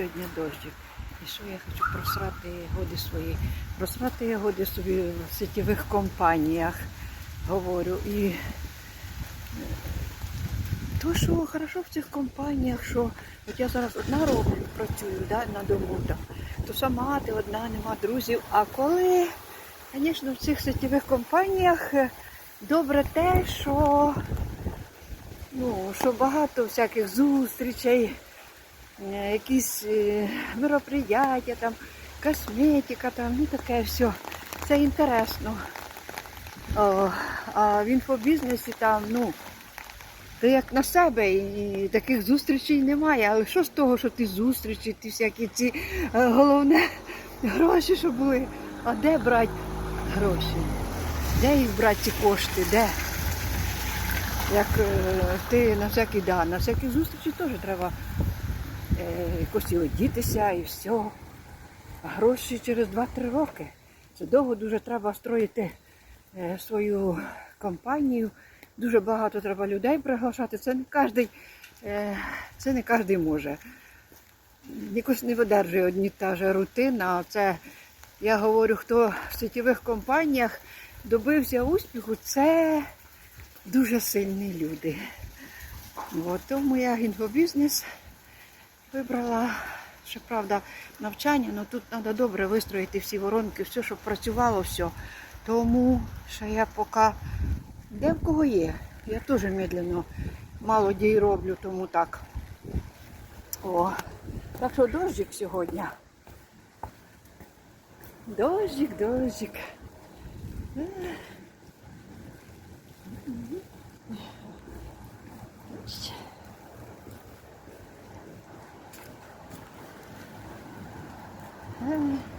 сьогодні дощик. І що я хочу просрати годи свої, просрати годи собі в сетєвих компаніях, говорю. І е, то, що хорошо в цих компаніях, що от я зараз одна роблю, працюю да, на дому, там, то сама ти одна, нема друзів. А коли, звісно, в цих сетєвих компаніях е, добре те, що, ну, що багато всяких зустрічей, якісь е, мероприятия, там, косметика, там, ну таке все. Це інтересно. О, а в інфобізнесі там, ну, ти як на себе, і таких зустрічей немає. Але що з того, що ти зустрічі, ти всякі ці е, головне гроші, щоб були. А де брати гроші? Де їх брати ці кошти? Де? Як е, ти на всякі, да, на всякі зустрічі теж треба е, якось і одітися і все. А гроші через 2-3 роки. Це довго дуже треба строїти е, свою компанію. Дуже багато треба людей приглашати. Це не кожен, це не кожен може. Якось не видержує одні та ж рутина. Це я говорю, хто в сетєвих компаніях добився успіху, це дуже сильні люди. От, тому я інфобізнес вибрала. Ще правда, навчання, але тут треба добре вистроїти всі воронки, все, щоб працювало все. Тому що я поки де в кого є. Я теж медленно мало дій роблю, тому так. О, так що дощик сьогодні. Дощик, дощик. Е. Bye.